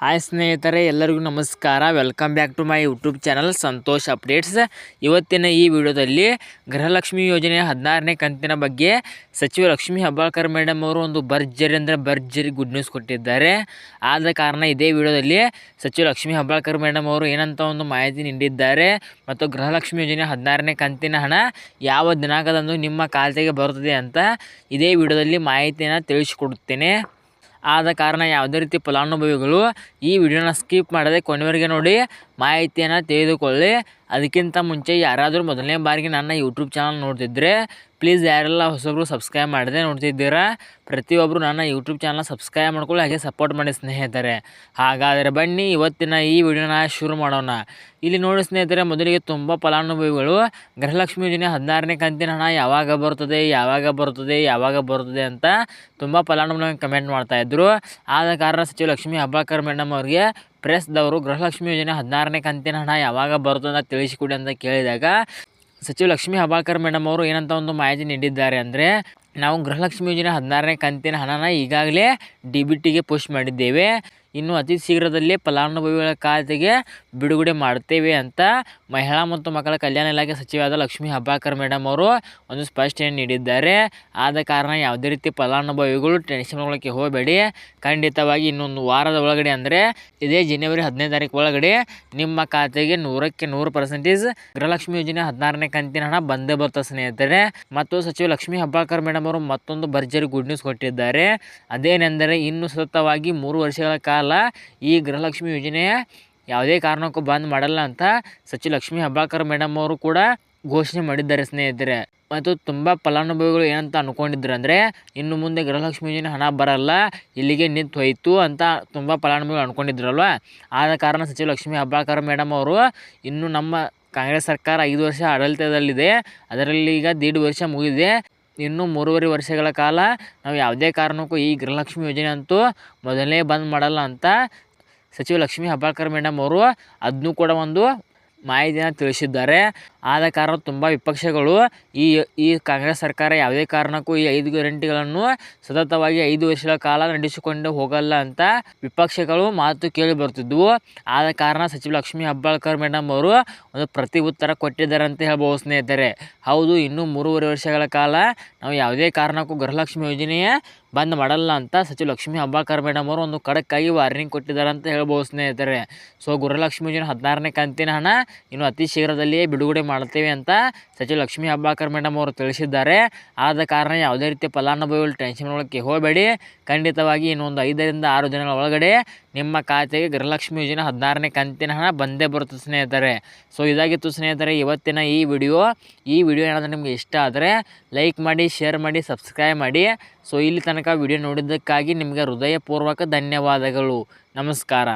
Hi ಸ್ನೇಹಿತರೆ, ಎಲ್ಲರಿಗೂ ನಮಸ್ಕಾರ. Welcome back to my YouTube channel Santosh updates ಇವತ್ತಿನ ಈ ವಿಡಿಯೋದಲ್ಲಿ ಗೃಹಲಕ್ಷ್ಮಿ ಯೋಜನೆಯ ಹದಿನಾರನೇ ಕಂತಿನ ಬಗ್ಗೆ ಸಚಿವ ಲಕ್ಷ್ಮೀ ಹೆಬ್ಬಾಳ್ಕರ್ ಮೇಡಮ್ ಅವರು ಒಂದು ಭರ್ಜರಿ ಅಂದರೆ ಭರ್ಜರಿ ಗುಡ್ ನ್ಯೂಸ್ ಕೊಟ್ಟಿದ್ದಾರೆ. ಆದ ಕಾರಣ ಇದೇ ವಿಡಿಯೋದಲ್ಲಿ ಸಚಿವ ಲಕ್ಷ್ಮೀ ಹೆಬ್ಬಾಳ್ಕರ್ ಮೇಡಮ್ ಅವರು ಏನಂತ ಒಂದು ಮಾಹಿತಿ ನೀಡಿದ್ದಾರೆ. ಮತ್ತು ಗೃಹಲಕ್ಷ್ಮಿ ಯೋಜನೆ ಹದಿನಾರನೇ ಕಂತಿನ ಹಣ ಯಾವ ದಿನಾಂಕದಂದು ನಿಮ್ಮ ಖಾತೆಗೆ ಬರುತ್ತದೆ ಅಂತ ಇದೇ ವಿಡಿಯೋದಲ್ಲಿ ಮಾಹಿತಿಯನ್ನು ತಿಳಿಸಿಕೊಡುತ್ತೇನೆ. ಆದ ಕಾರಣ ಯಾವುದೇ ರೀತಿ ಫಲಾನುಭವಿಗಳು ಈ ವಿಡಿಯೋನ ಸ್ಕಿಪ್ ಮಾಡದೆ ಕೊನೆವರೆಗೆ ನೋಡಿ ಮಾಹಿತಿಯನ್ನು ತಿಳಿದುಕೊಳ್ಳಿ ಅದಕ್ಕಿಂತ ಮುಂಚೆ ಯಾರಾದರೂ ಮೊದಲನೇ ಬಾರಿಗೆ ನನ್ನ ಯೂಟ್ಯೂಬ್ ಚಾನಲ್ ನೋಡ್ತಿದ್ರೆ ಪ್ಲೀಸ್ ಯಾರೆಲ್ಲ ಹೊಸಬ್ರು ಸಬ್ಸ್ಕ್ರೈಬ್ ಮಾಡಿದೆ ನೋಡ್ತಿದ್ದೀರಾ ಪ್ರತಿಯೊಬ್ಬರು ನನ್ನ ಯೂಟ್ಯೂಬ್ ಚಾನಲ್ ಸಬ್ಸ್ಕ್ರೈಬ್ ಮಾಡ್ಕೊಳ್ಳಿ, ಹಾಗೆ ಸಪೋರ್ಟ್ ಮಾಡಿ ಸ್ನೇಹಿತರೆ. ಹಾಗಾದರೆ ಬನ್ನಿ, ಇವತ್ತಿನ ಈ ವಿಡಿಯೋನ ಶುರು ಮಾಡೋಣ. ಇಲ್ಲಿ ನೋಡಿ ಸ್ನೇಹಿತರೆ, ಮೊದಲಿಗೆ ತುಂಬ ಫಲಾನುಭವಿಗಳು. ಗೃಹಲಕ್ಷ್ಮಿ ಯೋಜನೆ ಹದಿನಾರನೇ ಕಂತಿನ ಹಣ ಯಾವಾಗ ಬರುತ್ತದೆ ಯಾವಾಗ ಬರುತ್ತದೆ ಯಾವಾಗ ಬರುತ್ತದೆ ಅಂತ ತುಂಬ ಫಲಾನುಭವಿಗಳು ಕಮೆಂಟ್ ಮಾಡ್ತಾಯಿದ್ರು ಆದ ಕಾರಣ ಸಚಿವ ಲಕ್ಷ್ಮೀ ಅಬ್ಬಾಕರ್ ಮೇಡಮ್ ಅವರಿಗೆ ಪ್ರೆಸ್ದವರು ಗೃಹಲಕ್ಷ್ಮಿ ಯೋಜನೆ ಹದಿನಾರನೇ ಕಂತಿನ ಹಣ ಯಾವಾಗ ಬರುತ್ತೆ ಅಂತ ತಿಳಿಸಿಕೊಡಿ ಅಂತ ಕೇಳಿದಾಗ ಸಚಿವ ಲಕ್ಷ್ಮೀ ಹಬಾಕರ್ ಮೇಡಮ್ ಅವರು ಏನಂತ ಒಂದು ಮಾಹಿತಿ ನೀಡಿದ್ದಾರೆ ಅಂದರೆ, ನಾವು ಗೃಹಲಕ್ಷ್ಮಿ ಯೋಜನೆ ಹದಿನಾರನೇ ಕಂತಿನ ಹಣನ ಈಗಾಗಲೇ ಡಿ ಬಿ ಟಿಗೆ ಪೋಸ್ಟ್ ಮಾಡಿದ್ದೇವೆ. ಇನ್ನು ಅತಿ ಶೀಘ್ರದಲ್ಲೇ ಫಲಾನುಭವಿಗಳ ಖಾತೆಗೆ ಬಿಡುಗಡೆ ಮಾಡ್ತೇವೆ ಅಂತ ಮಹಿಳಾ ಮತ್ತು ಮಕ್ಕಳ ಕಲ್ಯಾಣ ಇಲಾಖೆ ಸಚಿವಾದ ಲಕ್ಷ್ಮೀ ಹಬ್ಬಾಕರ್ ಮೇಡಮ್ ಅವರು ಒಂದು ಸ್ಪಷ್ಟನೆ ನೀಡಿದ್ದಾರೆ. ಆದ ಕಾರಣ ಯಾವುದೇ ರೀತಿ ಫಲಾನುಭವಿಗಳು ಟೆನ್ಷನ್ ಒಳಗೆ ಹೋಗಬೇಡಿ. ಖಂಡಿತವಾಗಿ ಇನ್ನೊಂದು ವಾರದ ಒಳಗಡೆ ಅಂದರೆ ಇದೇ ಜನವರಿ ಹದಿನೈದು ತಾರೀಕು ಒಳಗಡೆ ನಿಮ್ಮ ಖಾತೆಗೆ ನೂರಕ್ಕೆ ನೂರು ಪರ್ಸೆಂಟೇಜ್ ಗೃಹಲಕ್ಷ್ಮಿ ಯೋಜನೆ ಹದಿನಾರನೇ ಕಂತಿನ ಹಣ ಬಂದೇ ಬರ್ತದೆ ಸ್ನೇಹಿತರೆ? ಮತ್ತು ಸಚಿವ ಲಕ್ಷ್ಮೀ ಹಬ್ಬಾಕರ್ ಮೇಡಮ್ ಅವರು ಮತ್ತೊಂದು ಭರ್ಜರಿ ಗುಡ್ ನ್ಯೂಸ್ ಕೊಟ್ಟಿದ್ದಾರೆ. ಅದೇನೆಂದರೆ ಇನ್ನು ಸತತವಾಗಿ ಮೂರು ವರ್ಷಗಳ ಕಾಲ ಈ ಗೃಹಲಕ್ಷ್ಮಿ ಯೋಜನೆ ಯಾವುದೇ ಕಾರಣಕ್ಕೂ ಬಂದ್ ಮಾಡಲ್ಲ ಅಂತ ಸಚಿವ ಲಕ್ಷ್ಮೀ ಹೆಬ್ಬಾಳ್ಕರ್ ಮೇಡಮ್ ಅವರು ಕೂಡ ಘೋಷಣೆ ಮಾಡಿದ್ದಾರೆ ಸ್ನೇಹಿತರೆ. ಮತ್ತು ತುಂಬ ಫಲಾನುಭವಿಗಳು ಏನಂತ ಅಂದ್ಕೊಂಡಿದ್ರು ಅಂದರೆ, ಇನ್ನು ಮುಂದೆ ಗೃಹಲಕ್ಷ್ಮಿ ಯೋಜನೆ ಹಣ ಬರಲ್ಲ, ಇಲ್ಲಿಗೆ ನಿಂತು ಹೋಯಿತು ಅಂತ ತುಂಬ ಫಲಾನುಭವಿಗಳು ಅಂದ್ಕೊಂಡಿದ್ರಲ್ವ ಆದ ಕಾರಣ ಸಚಿವ ಲಕ್ಷ್ಮೀ ಹೆಬ್ಬಾಳ್ಕರ್ ಮೇಡಮ್ ಅವರು ಇನ್ನು ನಮ್ಮ ಕಾಂಗ್ರೆಸ್ ಸರ್ಕಾರ ಐದು ವರ್ಷ ಆಡಳಿತದಲ್ಲಿದೆ. ಅದರಲ್ಲಿ ಈಗ ದೀಡ್ ವರ್ಷ ಮುಗಿದಿದೆ. ಇನ್ನು ಮೂರುವರೆ ವರ್ಷಗಳ ಕಾಲ ನಾವು ಯಾವುದೇ ಕಾರಣಕ್ಕೂ ಈ ಗೃಹಲಕ್ಷ್ಮಿ ಯೋಜನೆ ಅಂತೂ ಮೊದಲನೇ ಬಂದ್ ಮಾಡಲ್ಲ ಅಂತ ಸಚಿವ ಲಕ್ಷ್ಮೀ ಹೆಬ್ಬಾಳ್ಕರ್ ಮೇಡಮ್ ಅವರು ಅದನ್ನೂ ಕೂಡ ಒಂದು ಮಾಹಿತಿಯನ್ನು ತಿಳಿಸಿದ್ದಾರೆ. ಆದ ಕಾರಣ ತುಂಬ ವಿಪಕ್ಷಗಳು ಈ ಈ ಕಾಂಗ್ರೆಸ್ ಸರ್ಕಾರ ಯಾವುದೇ ಕಾರಣಕ್ಕೂ ಈ ಐದು ಗ್ಯಾರಂಟಿಗಳನ್ನು ಸತತವಾಗಿ ಐದು ವರ್ಷಗಳ ಕಾಲ ನಡೆಸಿಕೊಂಡು ಹೋಗಲ್ಲ ಅಂತ ವಿಪಕ್ಷಗಳು ಮಾತು ಕೇಳಿ ಬರ್ತಿದ್ವು ಆದ ಕಾರಣ ಸಚಿವ ಲಕ್ಷ್ಮೀ ಹೆಬ್ಬಾಳ್ಕರ್ ಮೇಡಮ್ ಅವರು ಒಂದು ಪ್ರತಿ ಉತ್ತರ ಕೊಟ್ಟಿದ್ದಾರೆ ಅಂತ ಹೇಳ್ಬೋದು ಸ್ನೇಹಿತರೆ. ಹೌದು, ಇನ್ನೂ ಮೂರುವರೆ ವರ್ಷಗಳ ಕಾಲ ನಾವು ಯಾವುದೇ ಕಾರಣಕ್ಕೂ ಗೃಹಲಕ್ಷ್ಮಿ ಯೋಜನೆಯ ಬಂದ್ ಮಾಡಲ್ಲ ಅಂತ ಸಚಿವ ಲಕ್ಷ್ಮೀ ಹೆಬ್ಬಾಳ್ಕರ್ ಮೇಡಮ್ ಅವರು ಒಂದು ಖಡಕ್ಕಾಗಿ ವಾರ್ನಿಂಗ್ ಕೊಟ್ಟಿದ್ದಾರೆ ಅಂತ ಹೇಳ್ಬೋದು ಸ್ನೇಹಿತರೆ. ಸೊ, ಗೃಹಲಕ್ಷ್ಮಿ ಯೋಜನೆ ಹದಿನಾರನೇ ಕಂತಿನ ಹಣ ಇನ್ನು ಅತಿ ಶೀಘ್ರದಲ್ಲಿಯೇ ಬಿಡುಗಡೆ ಮಾಡ್ತೇವೆ ಅಂತ ಸಚಿವ ಲಕ್ಷ್ಮೀ ಅಬ್ಬಾಕರ್ ಮೇಡಮ್ ಅವರು ತಿಳಿಸಿದ್ದಾರೆ. ಆದ ಕಾರಣ ಯಾವುದೇ ರೀತಿ ಫಲಾನುಭವಿಗಳು ಟೆನ್ಷನ್ ಮಾಡೋಕ್ಕೆ ಹೋಗಬೇಡಿ. ಖಂಡಿತವಾಗಿ ಇನ್ನೊಂದು ಐದರಿಂದ ಆರು ದಿನಗಳ ಒಳಗಡೆ ನಿಮ್ಮ ಖಾತೆಗೆ ಗೃಹಲಕ್ಷ್ಮಿ ಯೋಜನೆ ಹದಿನಾರನೇ ಕಂತಿನ ಹಣ ಬಂದೇ ಬರುತ್ತೆ ಸ್ನೇಹಿತರೆ. ಸೊ ಇದಾಗಿತ್ತು ಸ್ನೇಹಿತರೆ, ಇವತ್ತಿನ ಈ ವಿಡಿಯೋ. ಈ ವಿಡಿಯೋ ಏನಾದರೂ ನಿಮಗೆ ಇಷ್ಟ ಆದರೆ ಲೈಕ್ ಮಾಡಿ ಶೇರ್ ಮಾಡಿ ಸಬ್ಸ್ಕ್ರೈಬ್ ಮಾಡಿ. ಸೊ ಇಲ್ಲಿ ತನಕ ವಿಡಿಯೋ ನೋಡಿದ್ದಕ್ಕಾಗಿ ನಿಮಗೆ ಹೃದಯಪೂರ್ವಕ ಧನ್ಯವಾದಗಳು. ನಮಸ್ಕಾರ.